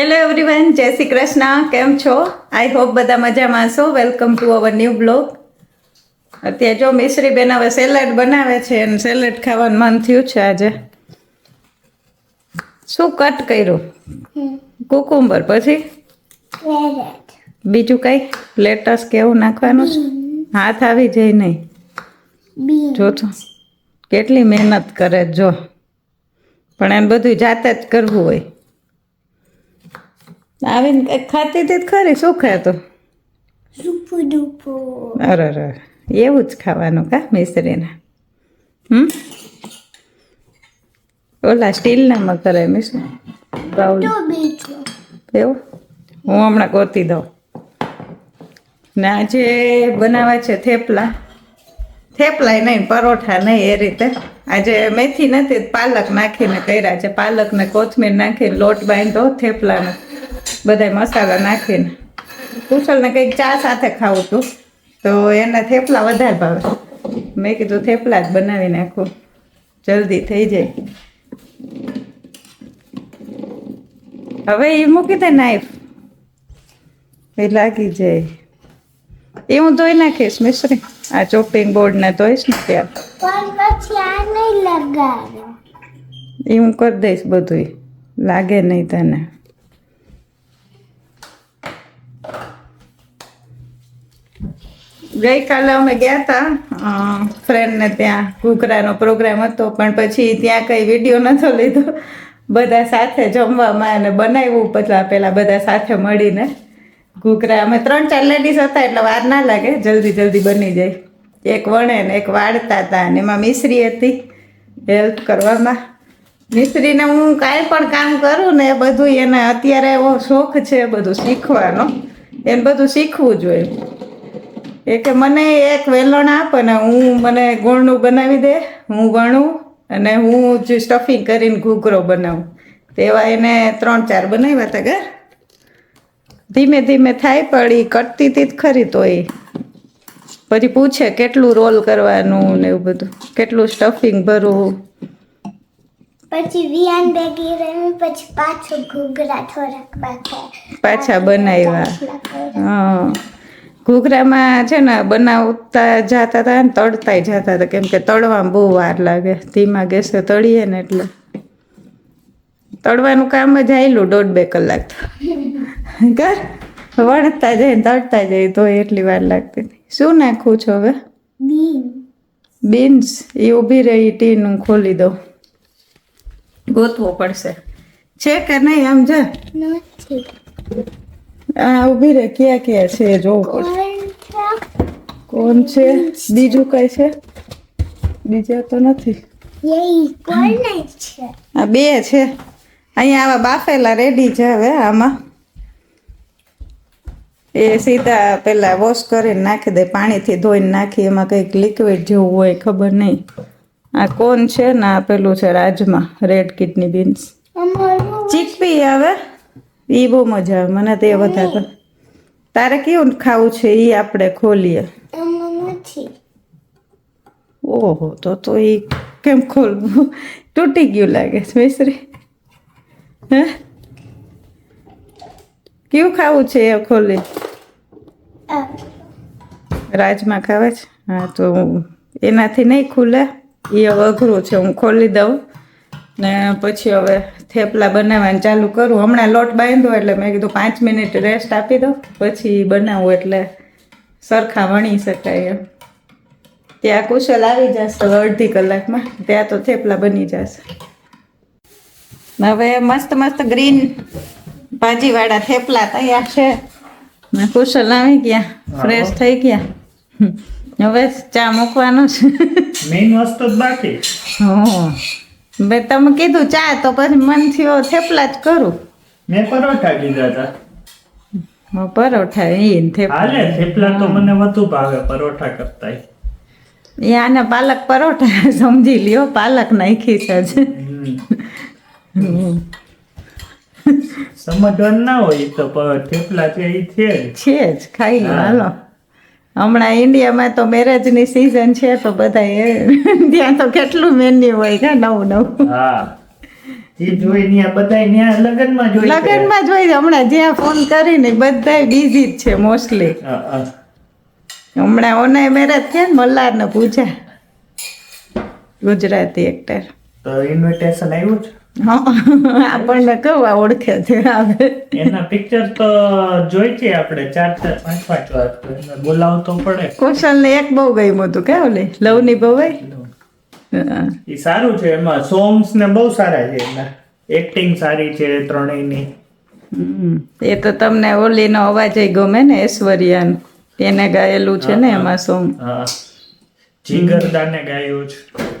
Hello everyone જય શ્રી કૃષ્ણ કેમ છો આઈ હોપ બધા મજામાં છો. Welcome to our new blog અત્યારે જો મિશ્રી બેન હવે સેલેડ બનાવે છે અને સેલેડ ખાવાનું મન થયું છે આજે. શું કટ કર્યું? કુકુંબર પછી? બીજું કઈ? લેટસ કેવું નાખવાનું છે? હાથ આવી જાય નહીં. જો તો. કેટલી મહેનત કરે જો. પણ એને બધું જાતે જ કરવું હોય. આવીને ખાતી હતી ખરી શું ખાતો. અરે અરે એવું જ ખાવાનું કા મિસ્ત્રીના હમ? ઓલા સ્ટીલનામાં કરે મિશ્રી? એવું? હું હમણાં ગોતી દઉં. ને આજે બનાવે છે થેપલા થેપલાય નહીં પરોઠા નહીં એ રીતે. આજે મેથી નથી પાલક નાખીને કર્યા છે. પાલક ને કોથમીર નાખીને લોટ બાંધો થેપલાનો. બધાય મસાલા નાખીને. કુશલને કંઈક ચા સાથે ખાવું હતું તો એના થેપલા વધારે ભાવે. મેં કીધું થેપલા જ બનાવી નાખું. જલ્દી થઈ જાય. હવે એ મૂકી દે નાઈફ એ લાગી જાય. એ હું ધોઈ નાખીશ મિશ્રી. આ ચોપિંગ બોર્ડ ને ધોઈશ ને ત્યાં પણ પછી આ નહીં લગાડો એ હું કરી દઈશ બધું લાગે નહીં તને. ગઈકાલે અમે ગયા હતા ફ્રેન્ડને ત્યાં ઘૂઘરાનો પ્રોગ્રામ હતો, પણ પછી ત્યાં કંઈ વીડિયો નહોતો લીધો. બધા સાથે જમવામાં અને બનાવ્યું પછી પહેલાં બધા સાથે મળીને. ઘૂઘરા, અમે ત્રણ ચાર લેડીઝ હતા એટલે વાર ના લાગે, જલ્દી જલ્દી બની જાય. એક વણે ને એક વાળતા હતા અને એમાં મિશ્રી હતી હેલ્પ કરવામાં. મિસ્ત્રીને હું કાંઈ પણ કામ કરું ને એ બધું એને અત્યારે એવો શોખ છે બધું શીખવાનો. એને બધું શીખવું જોઈએ. એ કે મને એક વેલણ આપ અને હું મને ગોળનું બનાવી દે હું વણું અને હું જ સ્ટફિંગ કરીને ઘૂઘરો બનાવું. તેવા એને ત્રણ ચાર બનાવ્યા હતા ઘર. ધીમે ધીમે થાય પણ એ કટતી તી જ ખરી તો એ પછી પૂછે કેટલું રોલ કરવાનું ને એવું બધું. કેટલું સ્ટફિંગ ભરવું. પછી વિયાન બેગી રમી પછી પાછો ઘૂઘરા થોડાક બાકી પાછા બનાવ્યા. હા. ઘૂઘરામાં છે ને બનાવતા જતા હતા ને તળતાય જતા હતા. કેમ કે તળવામાં બહુ વાર લાગે. ધીમા ગેસે તળીએ ને એટલે. તળવાનું કામ જ આવેલું દોઢ બે કલાક કર વણતા જાય ને તળતા જાય તો એટલી વાર લાગતી શું નાખું છો હવે? બીન્સ. એ ઊભી રહી ટીનું ખોલી દઉં. ગોતવો પડશે. છે કે નહીં આમ છે આ ઊભી રહે. ક્યાં ક્યાં છે? જોવું પડશે કોણ છે? બીજું કઈ છે? બીજા તો નથી. આ બે છે. અહીંયા આવા બાફેલા રેડી છે હવે આમાં. એ સીધા પેલા વોશ કરીને નાખી દે પાણીથી ધોઈને નાખી. એમાં કંઈક લિક્વિડ જેવું હોય ખબર નહીં. આ કોન છે ને આ પેલું છે rajma red kidney beans chickpea આવે? એ બહુ મજા આવે. મને તે વધારે. તારે કેવું ખાવું છે? એ આપણે ખોલીએ. ઓહો તો તો એ કેમ ખોલવું? તૂટી ગયું લાગે છે મિશ્રી હે? કેવું ખાવું છે એ ખોલી રાજમાં ખાવે છે? હા તો એનાથી નહીં ખુલે. એ અઘરું છે હું ખોલી દઉં. ને પછી હવે થેપલા બનાવવાનું ચાલુ કરું. હમણાં લોટ બાંધો એટલે મેં કીધું પાંચ મિનિટ રેસ્ટ આપી દઉં પછી બનાવું એટલે સરખા વણી શકાય એમ. ત્યાં કુશલ આવી જશે હવે અડધી કલાકમાં ત્યાં તો થેપલા બની જશે. હવે મસ્ત મસ્ત ગ્રીન ભાજીવાળા થેપલા તૈયાર છે. કુશલ આવી ગયા ફ્રેશ થઈ ગયા. હવે ચા મૂકવાનો છે. મેઇન વસ્તુ બાકી. હં. બે તમે કીધું ચા તો પછી મન થયો થેપલા જ કરું. મેં પરોઠા કીધા હતા પરોઠા એ થેપલા. હાલે થેપલા તો મને વધુ ભાવે પરોઠા કરતા એ આને પાલક પરોઠા સમજી લ્યો પાલક નાખી છે જ. સમજવાનું ના હોય તો થેપલા છે એ છે. છે જ ખાઈ લો હાલો. હમણાં ઇન્ડિયામાં તો મેરેજની સિઝન છે તો બધા એ ત્યાં તો કેટલું મેન્યુ હોય કા નવું નવું. લગ્નમાં જોઈ હમણાં જ્યાં ફોન કરીને બધા બિઝી જ છે મોસ્ટલી. હમણાં ઓને મેરેજ થયા ને મલ્હાર ને પૂજા ગુજરાતી એક્ટર તો ઇન્વિટેશન આવ્યું છે આપણને કવા ઓળખે છે એના પિક્ચર તો જોઈ છે આપણે ચાર ચાર પાંચ પાંચ વાર. તો એને બોલાવવું તો પડે. કૌશલ ને એક બહુ ગયું હતું કે ઓલી લવની ભવાઈ? હા. એ સારું છે એમાં સોંગ્સ ને બહુ સારા છે એના. એક્ટિંગ સારી છે ત્રણેયની. એ તો તમને ઓલીનો અવાજ ગમે ને ઐશ્વર્યાનો. એને ગાયેલું છે ને એમાં સોંગ હા. જીગરદાને ગાયું છે.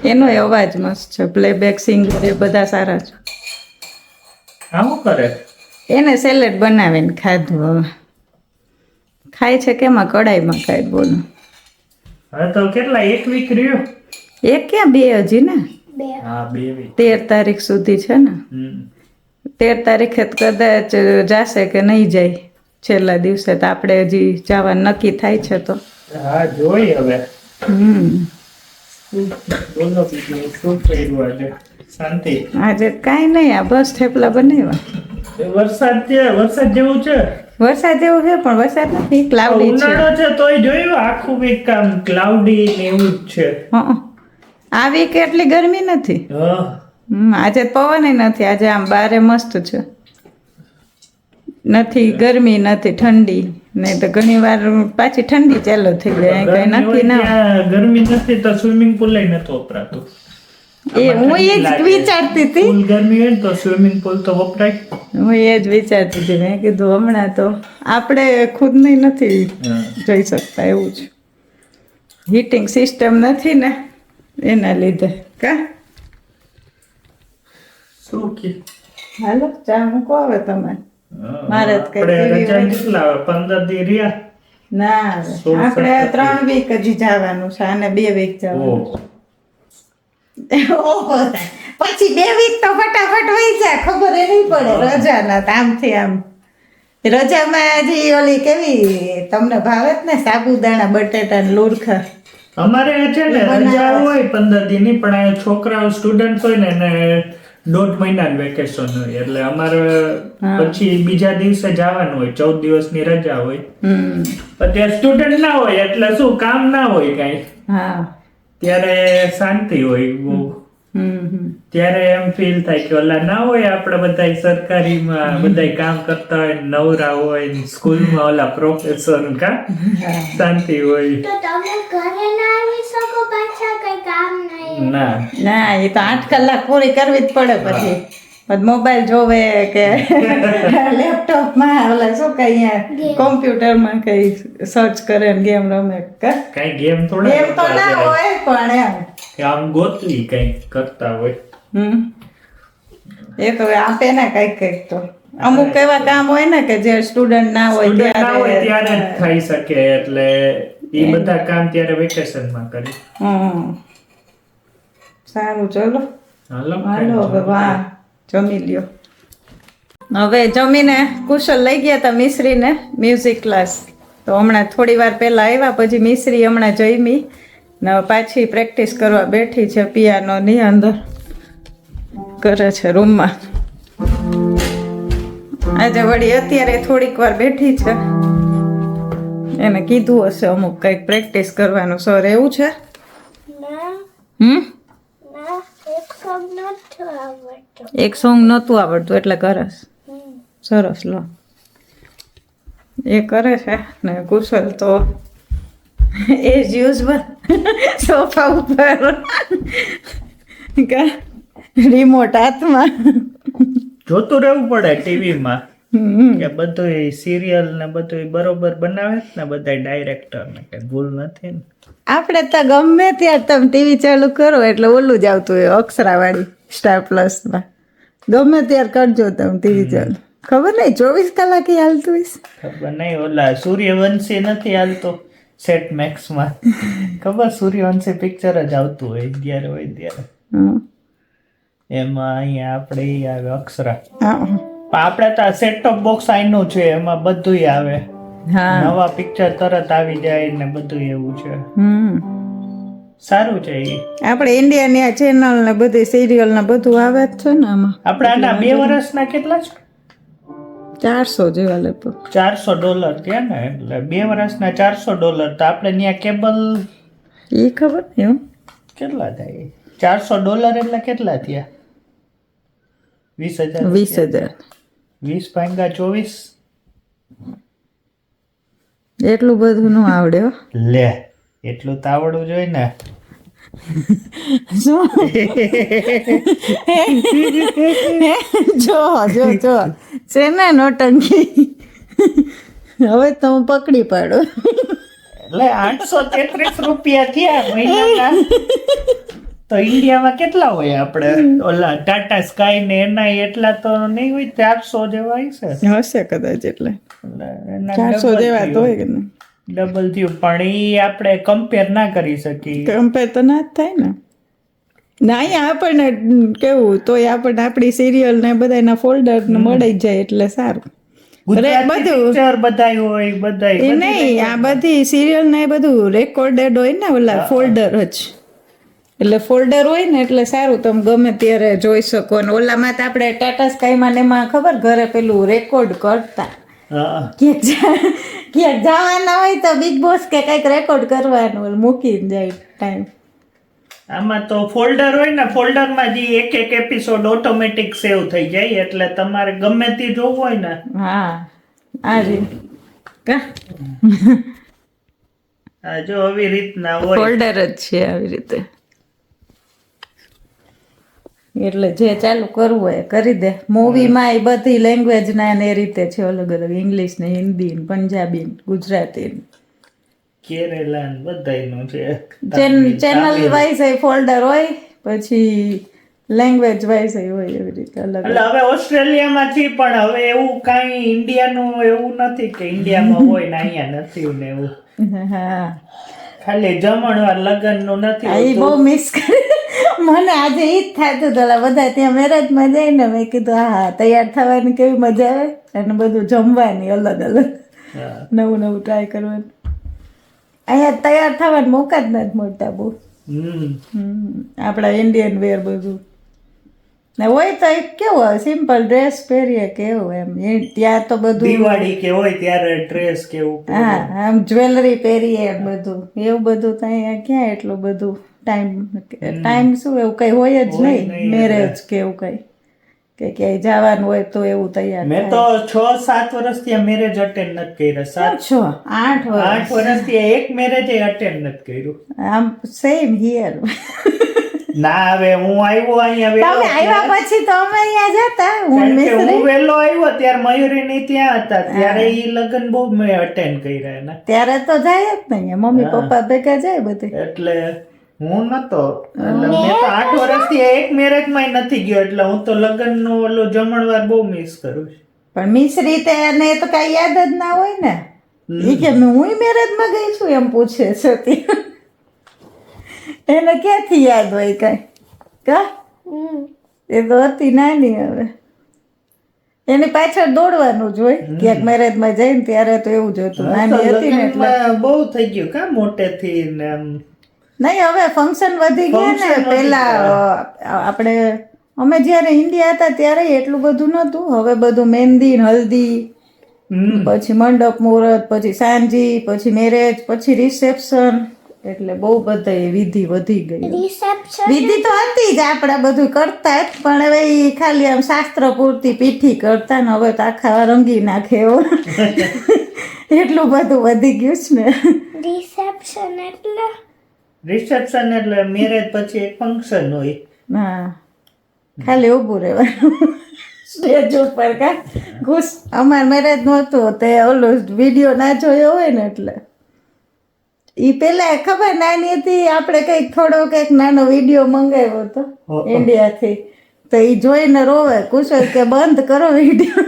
એનો અવાજ મસ્ત છે. પ્લેબેક સિંગર એ બધા સારા છે. આવું કરે? એને સેલેડ બનાવીને ખાધું હવે. ખાય છે કેમાં કડાઈમાં ખાય બોલો. હવે તો કેટલા એક વીક રહ્યો? એક ક્યાં? બે હજી ને? હા બે વીક તેર તારીખ સુધી છે ને? તેર તારીખે કદાચ જાશે કે નહીં જાય. છેલ્લા દિવસે તો આપણે હજી જવાનું નક્કી થાય છે તો. હા જોઈ હવે. આજે કઈ નહીં આ બસ થેપલા બનાવ્યા. વરસાદ છે વરસાદ જેવું છે? વરસાદ જેવું છે પણ વરસાદ નથી ક્લાઉડી છે. ઉનાળો છે તોય જોયું આખું વીક કામ ક્લાઉડી ને એવું જ છે. હં. આ વીક એટલી ગરમી નથી. આજે પવન નથી આજે આમ બારે મસ્ત છે. નથી ગરમી નથી ઠંડી. નહીં તો ઘણી વાર પાછી ઠંડી ચાલુ થઈ જાય કઈ નક્કી ના ગરમી નથી તો સ્વિમિંગ પુલ નથી વપરાતું. એ હું એ જ વિચારતી હતી. ફૂલ ગરમી હોય તો સ્વિમિંગ પુલ તો વપરાય. હું એ જ વિચારતી હતી. મેં કીધું હમણાં તો આપણે ખુદની નથી જોઈ શકતા એવું જ. હીટિંગ સિસ્ટમ નથી ને એના લીધે. કા? શું કે? હાલો ચા મૂકો આવે તમે હોય? કેટલા પંદર દી રહ્યા? ના આપણે ત્રણ વીક હજી જવાનું છે અને બે વીક જવાનું પછી બે વીક તો ફટાફટ વહી જાય ખબર એ નહીં પડે રજાના આમથી આમ. રજામાં હજી ઓલી કેવી તમને ભાવે જ ને સાબુદાણા બટેટા ને લુરખા? અમારે છે ને રજા હોય પંદર દી ની પણ છોકરાઓ સ્ટુડન્ટ હોય ને દોઢ મહિના વેકેશન હોય એટલે અમારે પછી બીજા દિવસે જવાનું હોય ચૌદ દિવસની રજા હોય. અત્યારે સ્ટુડન્ટ ના હોય એટલે શું કામ ના હોય કાંઈ. ત્યારે શાંતિ હોય બહુ. હમ હમ. ત્યારે એમ ફીલ થાય કે ઓલા ના હોય આપણે બધા સરકારીમાં બધા કામ કરતા હોય નવરા હોય સ્કૂલમાં ઓલા પ્રોફેસર કા શાંતિ હોય. તો તમે ઘરે ના આવી શકો પાછા? ના. ના એ તો આઠ કલાક પૂરી કરવી જ પડે પછી. પછી મોબાઈલ જોવે કે લેપટોપમાં ઓલા શું કઈ કોમ્પ્યુટરમાં કઈ સર્ચ કરે ને ગેમ રમે. કઈ ગેમ તો ગેમ તો ના હોય. પણ એમ. કે આમ ગોતવી કઈ કરતા હોય. હમ. એ તો આપે ને કંઈક કંઈક તો. અમુક એવા કામ હોય ને કે જે સ્ટુડન્ટ ના હોય Student ના હોય ત્યારે ત્યારે થઈ શકે એટલે એ બધા કામ ત્યારે વેકેશનમાં કરી હમ. સારું ચલો. હાલો હાલો હવે વાહ જમી લ્યો. હવે જમીને કુશલ લઈ ગયા હતા મિશ્રીને મ્યુઝિક ક્લાસ તો હમણાં થોડી વાર પહેલાં આવ્યા પછી મિશ્રી હમણાં જમી ને પાછી પ્રેક્ટિસ કરવા બેઠી છે પિયાનોની અંદર. કરે છે રૂમમાં. આજે વળી અત્યારે થોડીક વાર બેઠી છે. એને કીધું હશે અમુક કંઈક પ્રેક્ટિસ કરવાનું. સર એવું છે? હમ? એક સોંગ નહોતું આવડતું એટલે કરસ. સરસ લો. એ કરે છે ને કુશલ તો એઝ યુઝવલ સોફા ઉપર. રિમોટ હાથમાં. જોતું રહેવું પડે ટીવીમાં. કે બધું સિરિયલ ને બધું બરોબર બનાવે ને બધા ડાયરેક્ટર ને કઈ ભૂલ નથી ને. આપણે તો ગમે ત્યારે તમે ટીવી ચાલુ કરો એટલે ઓલું જ આવતું હોય અક્ષરાવાળી સ્ટાર પ્લસમાં ગમે ત્યારે કરજો તમે ટીવી ચાલુ. ખબર નહીં ચોવીસ કલાક ઈ હાલતું હોય ખબર નહીં ઓલા સૂર્યવંશી નથી હાલતો સેટ મેક્સમાં ખબર સૂર્યવંશી પિક્ચર જ આવતું હોય જ્યારે હોય ત્યારે. હમ. એમાં અહીંયા આપણે અક્ષરા હા. આપણે તો આ સેટ ટોપ બોક્સ આઈનું છે એમાં બધુંય આવે. હા. નવા પિક્ચર તરત આવી જાય ને બધું એવું છે. હમ. સારું છે એ આપણે ઇન્ડિયાની આ ચેનલ ને બધી સિરિયલ ને બધું આવે જ છે ને આમાં. આપણે આના બે વર્ષના કેટલા છે? ચારસો જેવા લગભગ. ચારસો ડોલર થયા ને એટલે બે વર્ષના ચારસો ડોલર. તો આપણે ત્યાં કેબલ એ ખબર નહીં એમ કેટલા થાય ચારસો ડોલર એટલે કેટલા થયા? વીસ હજાર વીસ હજાર. વીસ ભાંગા ચોવીસ. એટલું બધું ન આવડે લે એટલું તો આવડવું જોઈએ ને. જો. જો જો છે ને નોટંકી હવે તો હું પકડી પાડું. એટલે આઠસો તેત્રીસ રૂપિયા થયા મહિનાના. તો ઇન્ડિયામાં કેટલા હોય આપણે? ઓલા ટાટા સ્કાય ને એના એટલા તો નહીં હોય ચારસો જેવા હશે હશે કદાચ એટલે. ચારસો જેવા તો હોય ડબલ થયું પણ એ આપણે કમ્પેર ના કરી શકીએ. કમ્પેર તો ના જ થાય ને. ના આપણને કેવું તોય આપણને આપણી સિરિયલ ને બધાના ફોલ્ડર મળી જાય એટલે સારું. બધું. બધાય હોય બધાય નહીં આ બધી સિરિયલ ને બધું રેકોર્ડેડ હોય ને ઓલા ફોલ્ડર જ. એટલે ફોલ્ડર હોય ને એટલે સારું તમે ગમે ત્યારે જોઈ શકો. ને ઓલામાં તો આપણે ટાટા સ્કાયમાં ને એમાં ખબર ઘરે પેલું રેકોર્ડ કરતા. ક્યાંક ક્યાંક જવાના હોય તો બિગ બોસ કે કંઈક રેકોર્ડ કરવાનું મૂકીને જાય ટાઈમ આમાં તો ફોલ્ડર હોય ને ફોલ્ડરમાં જે એક એક એપિસોડ ઓટોમેટિક સેવ થઈ જાય એટલે તમારે ગમે તે જોવું હોય ને. હા આ રી કા? જો આવી રીતના હોય. ફોલ્ડર જ છે આવી રીતે. એટલે જે ચાલુ કરવું હોય કરી દે. મૂવીમાં એ બધી લેંગ્વેજના એ રીતે છે અલગ અલગ. ઇંગ્લિશ ને હિન્દી ને પંજાબી ને ગુજરાતી. કેરેલા ને બધાયનું છે. ચેનલ વાઇઝ એ ફોલ્ડર હોય પછી લેંગ્વેજ વાઇઝ એ હોય એવી રીતે અલગ એટલે હવે ઓસ્ટ્રેલિયામાં છે પણ હવે એવું કાંઈ ઇન્ડિયાનું એવું નથી કે ઇન્ડિયામાં હોય ને અહીંયા નથી ને એવું. હા. ખાલી જમણવાર લગ્નનું નથી એ બહુ મિસ કરી મને આજે એ જ થતું હતું બધા ત્યાં મેરેજમાં જઈને મેં કીધું હા હા તૈયાર થવાની કેવી મજા આવે? અને બધું જમવાની અલગ અલગ. નવું નવું ટ્રાય કરવાનું. અહીંયા તૈયાર થવાના મોકા જ નથી મળતા બહુ. આપણા ઇન્ડિયન વેર બધું. ને હોય તો એક કેવું સિમ્પલ ડ્રેસ પહેરીએ કેવું એમ. ત્યાં તો બધું દિવાળી કે હોય ત્યારે ડ્રેસ કેવું હા આમ જ્વેલરી પહેરીએ એમ બધું. એવું બધું તો અહીંયા ક્યાં એટલું બધું ટાઈમ ટાઈમ શું એવું કંઈ હોય જ નહીં. મેરેજ કે એવું કંઈ. કે ક્યાંય જવાનું હોય તો એવું તૈયાર મેં તો છ સાત વર્ષ ત્યાં મેરેજ અટેન્ડ નથી કર્યા. સાત છ? આઠ વર્ષ. આઠ વર્ષથી એક મેરેજ અટેન્ડ નથી કર્યું. આમ સેમ હિયર ના હવે હું આવ્યો અહીંયા તમે આવ્યા પછી તો અમે અહીંયા જતા હું મિસરી હું વેલો આવ્યો ત્યારે મયુરીની ત્યાં હતા. ત્યારે ઈ લગ્ન બહુ મેં અટેન્ડ કર્યા એના. ત્યારે તો જાય જ નહીં. મમ્મી પપ્પા ભેગા જાય બધે. એટલે હું નતો. એટલે મેં તો આઠ વર્ષથી એક મેરેજમાં નથી ગયો એટલે હું તો લગ્નનો ઓલો જમણવાર બહુ મિસ કરું છું. પણ મિસરી તે એને તો કઈ યાદ જ ના હોય ને. એ કે હું મેરેજમાં ગઈ છું એમ પૂછે છે એને ક્યાંથી યાદ હોય કઈ? કા? હમ. એ તો હતી નાની હવે. એની પાછળ દોડવાનું જ હોય. ક્યાંક મેરેજમાં જઈને ત્યારે તો એવું જ હતું. નાની હતી ને એટલે. બહુ થઈ ગયું કા મોટેથી ને આમ નહીં હવે ફંક્શન વધી ગયા ને. પહેલા પેલા આપણે અમે જ્યારે ઇન્ડિયા હતા ત્યારે એટલું બધું નહોતું. હવે બધું મહેંદી ને હલ્દી પછી મંડપ મુહૂર્ત પછી સાંજી પછી મેરેજ પછી રિસેપ્શન એટલે બહુ બધા વિધિ વધી ગઈ. વિધિ તો હતી જ આપણે બધું કરતા જ. પણ હવે એ ખાલી આમ શાસ્ત્ર પૂરતી પીઠી કરતા ને હવે તો આખા રંગી નાખે એવું એટલું બધું વધી ગયું છે ને. રિસેપ્શન એટલે? રિસેપ્શન એટલે મેરેજ પછી એક ફંક્શન હોય. હા. ખાલી ઊભું રહેવાનું. સ્ટેજ ઉપર કા? ઘૂસ. અમાર મેરેજ નહોતું તે ઓલું વીડિયો ના જોયો હોય ને એટલે. એ પેલા ખબર નાની હતી આપણે કંઈક થોડો કંઈક નાનો વીડિયો મંગાવ્યો હતો ઇન્ડિયાથી તો એ જોઈને રોવે કુશળ કે બંધ કરો વીડિયો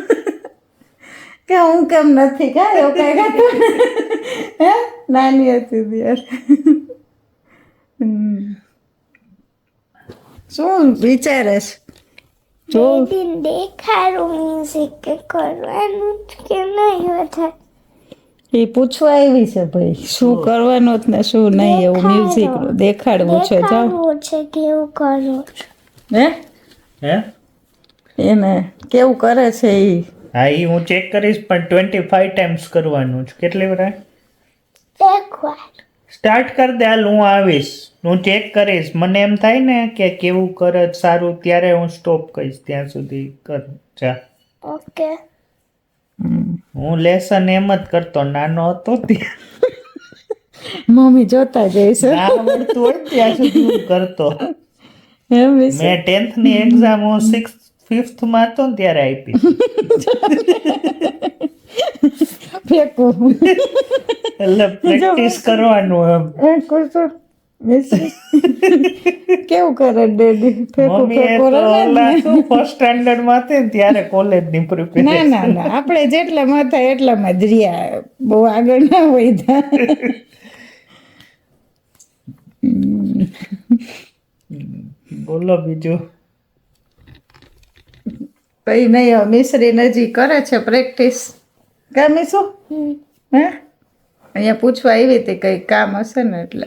કે હું કેમ નથી કાંઈ એવું કઈ હે? નાની હતી ત્યારે. શું વિચારે છે જો દેખાડું મ્યુઝિક કે કરવાનું કે નહીં વધારે એ પૂછવા આવી છે ભાઈ શું કરવાનું જ ને શું નહીં એવું મ્યુઝિક દેખાડવું છે જાઓ છે કેવું કરો છો હે હે એને કેવું કરે છે એ હા એ હું ચેક કરીશ પણ ટ્વેન્ટી ફાઈવ ટાઈમ્સ કરવાનું. છે કેટલી વાર? એકવાર સ્ટાર્ટ કર દે હાલ હું આવીશ. હું ચેક કરીશ. મને એમ થાય ને કે કેવું કરે સારું ત્યારે હું સ્ટોપ કહીશ ત્યાં સુધી. કર જા. ઓકે હું લેસન એમ જ કરતો. નાનો હતો ત્યાં. મમ્મી જોતા જઈશ ના આવડતું હોય ત્યાં સુધી હું કરતો. મેં ટેન્થની એક્ઝામ હું સિક્સ ફિફ્થમાં હતો ને ત્યારે આપી. ફેંકું. એટલે પ્રેક્ટિસ કરવાનું એમ. કેવું કરે ડેડી? ફેંકું ફેંકું રમે ને. ફર્સ્ટ સ્ટાન્ડર્ડમાં હતી ને ત્યારે કોલેજની ના પ્રિપેરેશન ના ના. આપણે જેટલામાં હતા એટલામાં જ રહ્યા. બહુ આગળ ના હોય બોલો બીજું. કઈ નહીં મિશ્રી નજીક કરે છે પ્રેક્ટિસ કામી શું હે? અહીંયા પૂછવા આવી હતી કઈ કામ હશે ને એટલે.